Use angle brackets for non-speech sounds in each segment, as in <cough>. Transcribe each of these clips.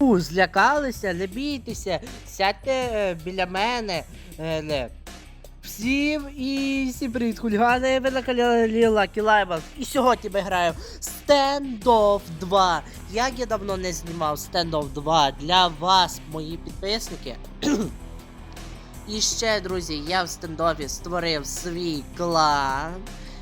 Злякалися, не бійтеся, сядьте е, біля мене. Е, не. Всім і всім привіт, хулігани, ви на каналі Lucky Limans. І сьогодні ми граємо Standoff 2. Як я давно не знімав Standoff 2 для вас, мої підписники. І ще, друзі, я в стендофі створив свій клан.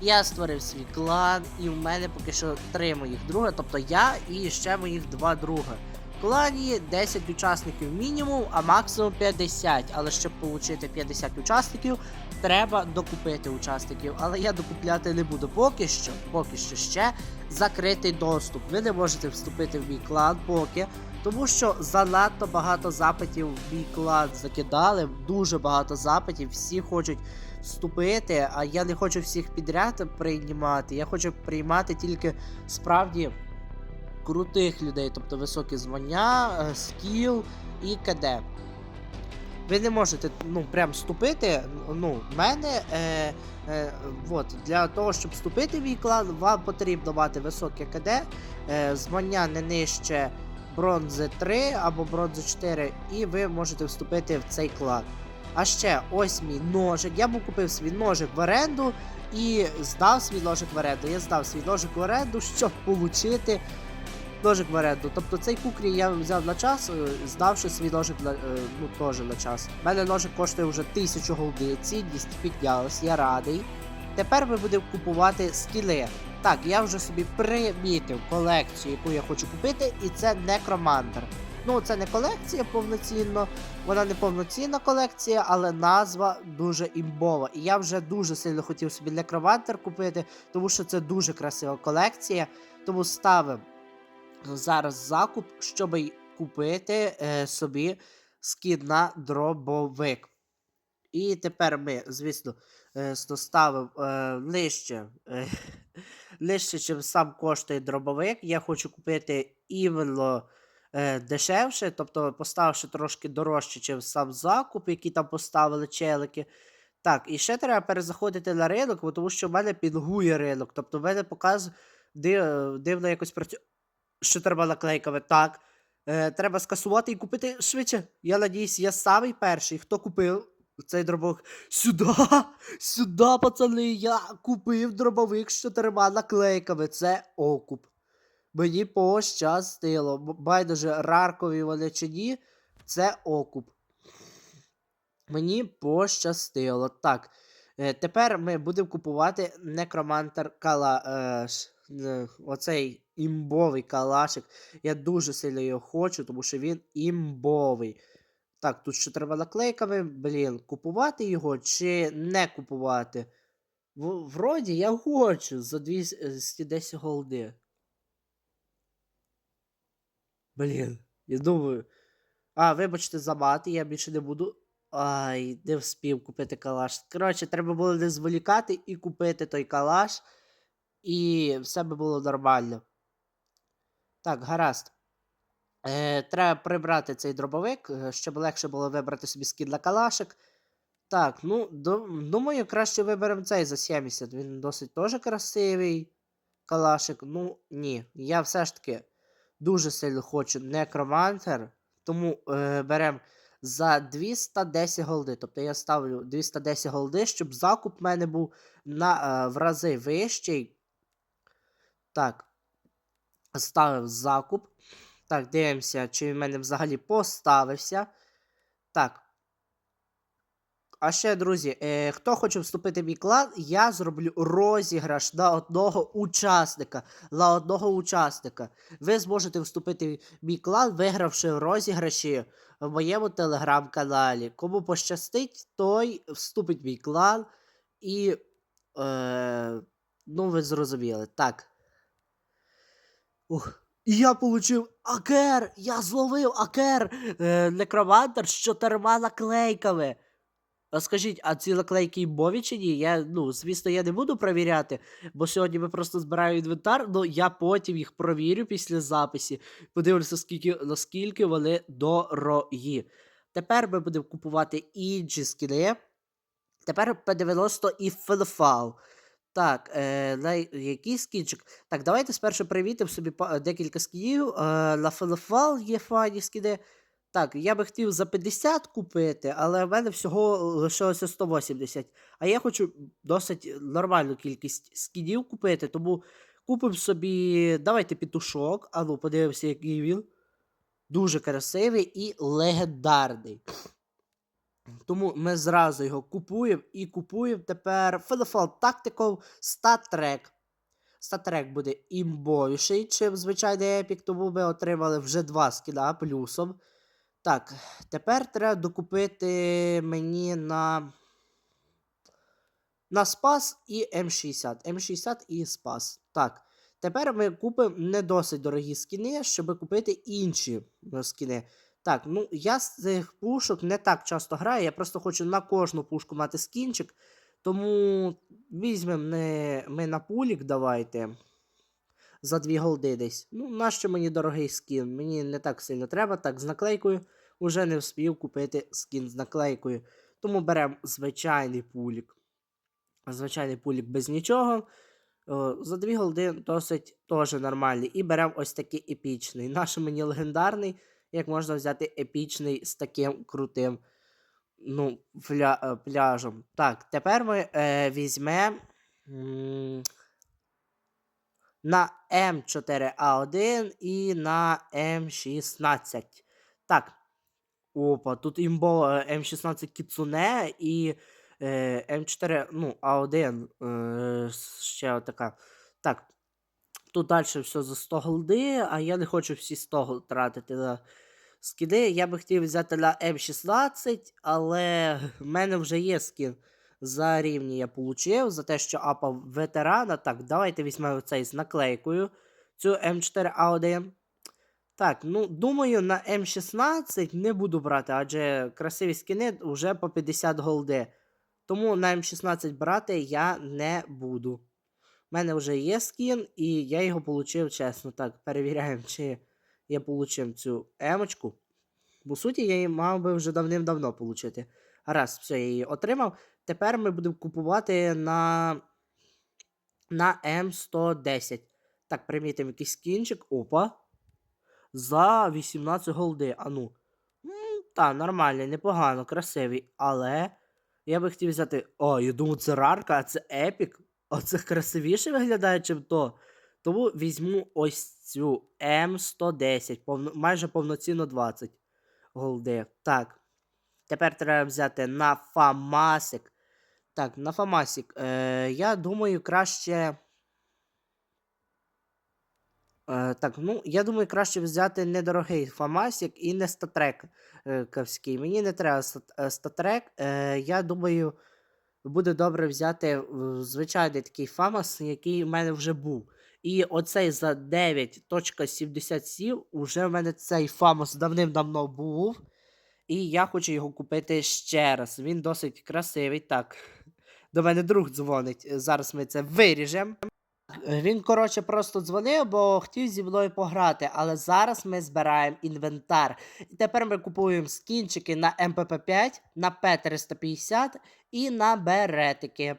Я створив свій клан, і в мене поки що три моїх друга, тобто я і ще моїх два друга. Клані 10 учасників мінімум, а максимум 50. Але щоб отримати 50 учасників, треба докупити учасників. Але я докупляти не буду. Поки що, поки що ще закритий доступ. Ви не можете вступити в мій клан поки. Тому що занадто багато запитів в мій клан закидали, дуже багато запитів, всі хочуть вступити, а я не хочу всіх підряд приймати. Я хочу приймати тільки справді крутих людей, тобто високі звання, е, скіл і КД. Ви не можете ну, прям вступити. Ну, мене е, е, от, для того, щоб вступити в мій клан, вам потрібно мати високе КД, е, звання не нижче бронзи 3 або бронзи 4, і ви можете вступити в цей клан. А ще ось мій ножик. Я був купив свій ножик в оренду і здав свій ножик в оренду. Я здав свій ножик в оренду, <laughs> щоб отримати ножик в оренду. Тобто цей кукрі я взяв на час, е, здавши свій ножик на, е, ну, теж на час. У мене ножик коштує вже 1000 голди, цінність піднялась, я радий. Тепер ми будемо купувати скіли. Так, я вже собі примітив колекцію, яку я хочу купити, і це Некромантер. Ну, це не колекція повноцінно, вона не повноцінна колекція, але назва дуже імбова. І я вже дуже сильно хотів собі Некромантер купити, тому що це дуже красива колекція. Тому ставимо зараз закуп, щоб купити е, собі скін на дробовик. І тепер ми, звісно, е, ставимо е, нижче, е, <laughs> нижче, чим сам коштує дробовик. Я хочу купити іменно е, дешевше, тобто поставивши трошки дорожче, чим сам закуп, який там поставили челики. Так, і ще треба перезаходити на ринок, тому що в мене пінгує ринок. Тобто в мене показує див, дивно якось працює. Що треба наклейками? Так. Е, треба скасувати і купити швидше. Я надіюсь, я самий перший, хто купив цей дробовик. Сюди! Сюди, пацани! Я купив дробовик з чотирма наклейками. Це окуп. Мені пощастило. Байдуже раркові вони чи ні, це окуп. Мені пощастило. Так. Е, тепер ми будемо купувати некромантер кала. Е, оцей імбовий калашик. Я дуже сильно його хочу, тому що він імбовий. Так, тут ще треба наклейками. Блін, купувати його чи не купувати? В, вроді я хочу за 210 голди. Блін, я думаю. А, вибачте за мати, я більше не буду. Ай, не вспів купити калаш. Коротше, треба було не зволікати і купити той калаш, і все би було нормально. Так, гаразд. Е, треба прибрати цей дробовик, е, щоб легше було вибрати собі скін на калашик. Так, ну, думаю, краще виберемо цей за 70. Він досить теж красивий калашик. Ну, ні. Я все ж таки дуже сильно хочу некромантер. Тому е, беремо за 210 голди. Тобто я ставлю 210 голди, щоб закуп в мене був на, е, в рази вищий. Так. Ставив закуп. Так, дивимося, чи в мене взагалі поставився. Так. А ще, друзі, е, хто хоче вступити в мій клан, я зроблю розіграш на одного учасника. На одного учасника. Ви зможете вступити в мій клан, вигравши в розіграші в моєму телеграм-каналі. Кому пощастить, той вступить в мій клан. І. Е, ну, ви зрозуміли. Так. Ух. І я получив Акер! Я зловив Акер! Е, некромантер з чотирма наклейками. А скажіть, а ці наклейки імбові чи ні? Я, ну, звісно, я не буду перевіряти, бо сьогодні ми просто збираємо інвентар, але я потім їх провірю після записі. Подивлюся, скільки, наскільки вони дорогі. Тепер ми будемо купувати інші скіни. Тепер P90 і Фенфал. Так, е, на який скінчик? Так, давайте спершу привітимо собі декілька скінів. Е, Лафелефал є файні скіни. Так, я би хотів за 50 купити, але в мене всього лишилося 180. А я хочу досить нормальну кількість скінів купити, тому купимо собі. Давайте петушок. А ну, подивимося, який він. Дуже красивий і легендарний. Тому ми зразу його купуємо і купуємо тепер Fedefall Tactical StatTrack. StatTrack буде імбовіший, чим звичайний епік, тому ми отримали вже два скіна плюсом. Так, тепер треба докупити мені на. На Спас і М60. М60 і Спас. Так. Тепер ми купимо не досить дорогі скіни, щоб купити інші скіни. Так, ну я з цих пушок не так часто граю, я просто хочу на кожну пушку мати скінчик. Тому візьмемо ми на пулік давайте. За 2 голди десь. Ну, нащо мені дорогий скін? Мені не так сильно треба. Так, з наклейкою уже не вспів купити скін з наклейкою. Тому беремо звичайний пулік. Звичайний пулік без нічого. За 2 голди досить теж нормальний. І беремо ось такий епічний. Наш мені легендарний, як можна взяти епічний з таким крутим ну, пля, е, пляжем. Так, тепер ми е, візьмемо на М4А1 і на М16. Так. Опа, тут імбо е, М16 Кіцуне і е, М4, ну, А1 е, ще така. Так. Тут далі все за 100 голди, а я не хочу всі 100 голд тратити на скіни. Я би хотів взяти на М16, але в мене вже є скін. За рівні я получив, за те, що апав ветерана. Так, давайте візьмемо цей з наклейкою. Цю М4А1. Так, ну думаю, на М16 не буду брати, адже красиві скіни вже по 50 голди. Тому на М16 брати я не буду. У мене вже є скін, і я його отримав чесно. Так, перевіряємо, чи я отримав цю емочку. По суті, я її мав би вже давним-давно отримати. Раз, все, я її отримав. Тепер ми будемо купувати на на М110. Так, примітимо якийсь скінчик. Опа. За 18 голди. А ну. Та, нормальний, непогано, красивий. Але я би хотів взяти. О, я думаю, це рарка, а це епік. Оце красивіше виглядає, чим то. Тому візьму ось цю М110. Повно, майже повноцінно 20 голди. Так. Тепер треба взяти на Фамасик. Так, на Фамасик. Е, я думаю, краще. Е, так, ну, я думаю, краще взяти недорогий Фамасик і не статрек е. Мені не треба е, статрек. Е, я думаю, буде добре взяти звичайний такий Фамас, який в мене вже був. І оцей за 9.77 уже в мене цей Фамос давним-давно був. І я хочу його купити ще раз. Він досить красивий. Так. До мене друг дзвонить. Зараз ми це виріжемо. Він, коротше, просто дзвонив, бо хотів зі мною пограти. Але зараз ми збираємо інвентар. І тепер ми купуємо скінчики на МПП5, на П350 і на беретики.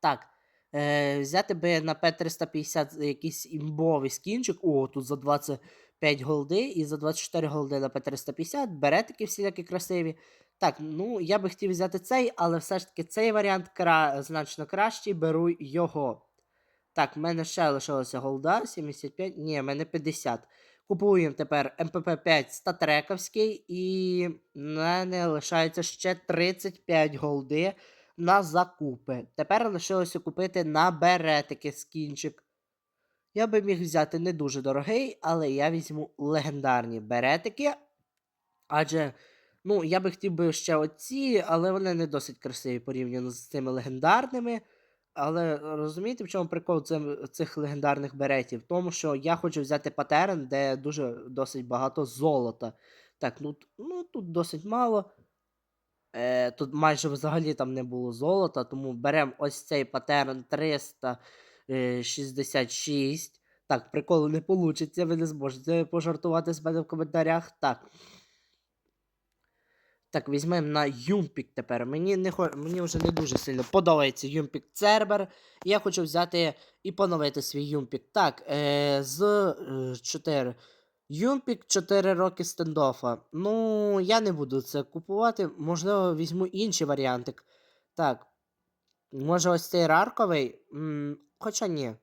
Так. Е, взяти би на П350 якийсь імбовий скінчик. О, тут за 25 голди і за 24 голди на П350. Беретики всілякі красиві. Так, ну я би хотів взяти цей, але все ж таки цей варіант кра... значно кращий. Беру його. Так, в мене ще лишилося голда 75. Ні, в мене 50. Купуємо тепер МПП5 статрековський, і в мене лишається ще 35 голди на закупи. Тепер лишилося купити на беретики скінчик. Я би міг взяти не дуже дорогий, але я візьму легендарні беретики. Адже, ну, я би хотів би ще оці, але вони не досить красиві порівняно з цими легендарними. Але розумієте, в чому прикол цих легендарних беретів? В тому, що я хочу взяти патерн, де дуже досить багато золота. Так, ну, ну тут досить мало. Е, тут майже взагалі там не було золота, тому беремо ось цей патерн 366. Так, приколу не вийде, ви не зможете пожартувати з мене в коментарях. Так. Так, візьмемо на Юмпік тепер. Мені не мені вже не дуже сильно подобається Юмпік Цербер. Я хочу взяти і поновити свій Юмпік. Так, е, з е, 4. Юмпік 4 роки стендофа. Ну, я не буду це купувати. Можливо, візьму інший варіантик. Так. Може, ось цей рарковий? М, хоча ні.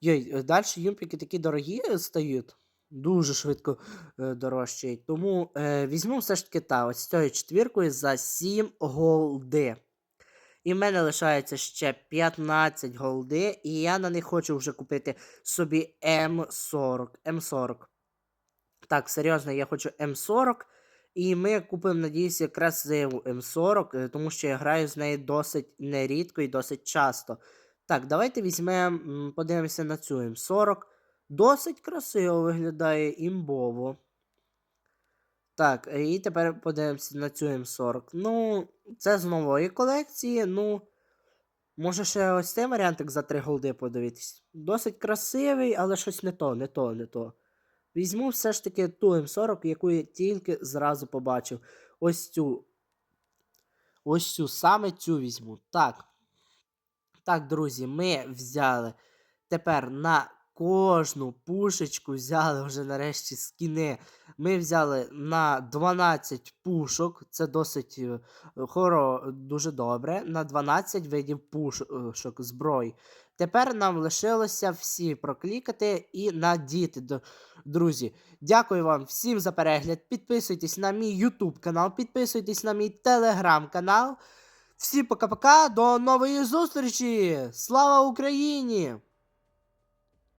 Йой, далі юмпіки такі дорогі е, стають. Дуже швидко е, дорожчають. Тому е, візьму все ж таки та, ось з цією четвіркою за 7 голди. І в мене лишається ще 15 голди, і я на них хочу вже купити собі М40. М40. Так, серйозно, я хочу М40. І ми купимо, надіюся, красиву М40, е, тому що я граю з нею досить нерідко і досить часто. Так, давайте візьмемо, подивимося на цю М40. Досить красиво виглядає імбово. Так, е, і тепер подивимося на цю М40. Ну, це з нової колекції. Ну, може ще ось цей варіантик за 3 голди подивитись. Досить красивий, але щось не то, не то, не то. Візьму все ж таки ту М40, яку я тільки зразу побачив. Ось цю. Ось цю, саме цю візьму. Так. Так, друзі, ми взяли тепер на кожну пушечку взяли вже нарешті скіни. Ми взяли на 12 пушок. Це досить е, хоро, дуже добре. На 12 видів пушок зброї. Тепер нам лишилося всі проклікати і надіти. Друзі, дякую вам всім за перегляд. Підписуйтесь на мій YouTube канал, підписуйтесь на мій телеграм канал. Всім пока-пока, до нової зустрічі! Слава Україні!